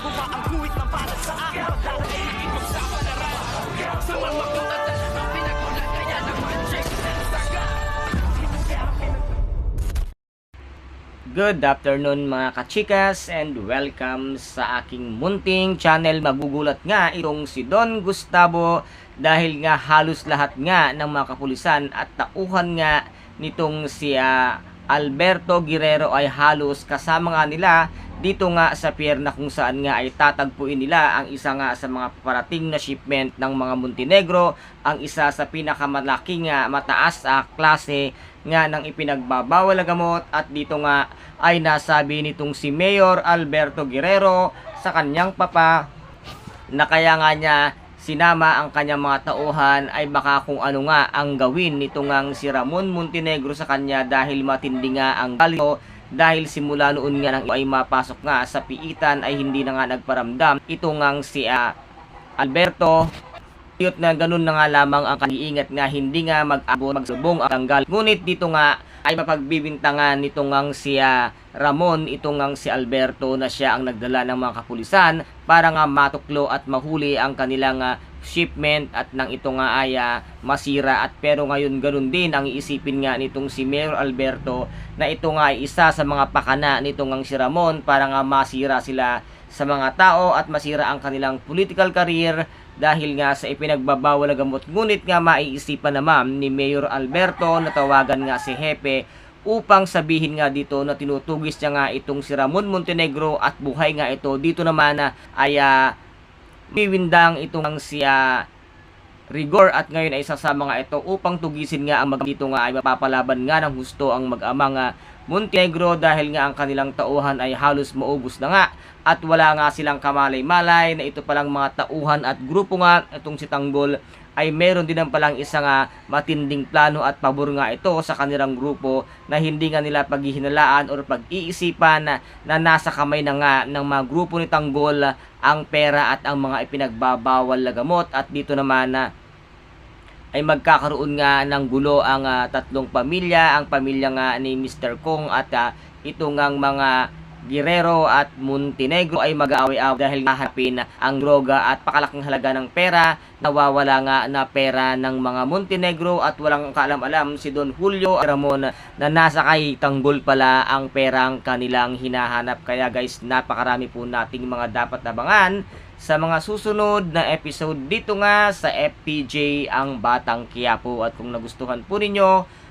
Ang guhit na para sa akin Pagdadaig ipagsapalaran Sa na saga Good afternoon mga kachikas and welcome sa aking munting channel. Magugulat nga itong si Don Gustavo dahil nga halos lahat nga ng mga kapulisan at tauhan nga nitong si ah, Alberto Guerrero ay halos kasama nga nila dito nga sa pier na kung saan nga ay tatagpuin nila ang isa nga sa mga parating na shipment ng mga Montenegro, ang isa sa pinakamalaking nga mataas sa klase nga ng ipinagbabawal na gamot at dito nga ay nasabi nitong si Mayor Alberto Guerrero sa kanyang papa na kaya nga niya sinama ang kanyang mga tauhan ay baka kung ano nga ang gawin nito ngang si Ramon Montenegro sa kanya dahil matindi nga ang galit dahil simula noon nga nang ay mapasok nga sa piitan ay hindi na nga nagparamdam. Ito ngang si ah, Alberto Tiyot na ganun na nga lamang ang kaniingat nga hindi nga mag-abot magsubong ang tanggal. Ngunit dito nga ay mapagbibintangan nito ngang si ah, Ramon, ito ngang si Alberto na siya ang nagdala ng mga kapulisan para nga matuklo at mahuli ang kanilang ah, shipment at nang ito nga ay ah, masira at pero ngayon ganun din ang iisipin nga nitong si Mayor Alberto na ito nga ay isa sa mga pakana nitong ngang si Ramon para nga masira sila sa mga tao at masira ang kanilang political career dahil nga sa ipinagbabawal na gamot. Ngunit nga maiisipan naman ni Mayor Alberto na tawagan nga si Hepe upang sabihin nga dito na tinutugis niya nga itong si Ramon Montenegro at buhay nga ito. Dito naman na ay ah, biwindang itong si ah, Rigor at ngayon ay sasama nga ito upang tugisin nga ang mag dito nga ay mapapalaban nga ng husto ang mag-ama nga Montenegro dahil nga ang kanilang tauhan ay halos maubos na nga. At wala nga silang kamalay-malay na ito palang mga tauhan at grupo nga itong si Tanggol ay meron din ang palang isa nga matinding plano at pabor nga ito sa kanilang grupo na hindi nga nila paghihinalaan or pag-iisipan na, na nasa kamay na nga ng mga grupo ni Tanggol ang pera at ang mga ipinagbabawal na gamot. At dito naman na ay magkakaroon nga ng gulo ang ah, tatlong pamilya, ang pamilya nga ni Mr. Kong at ah, ito ngang mga Guerrero at Montenegro ay mag-aaway-away dahil hahanapin ang droga at pakalaking halaga ng pera. Nawawala nga na pera ng mga Montenegro at walang kaalam-alam si Don Julio Ramon na nasa kay Tanggol pala ang perang kanilang hinahanap. Kaya guys napakarami po nating mga dapat abangan sa mga susunod na episode dito nga sa FPJ ang Batang Quiapo at kung nagustuhan po ninyo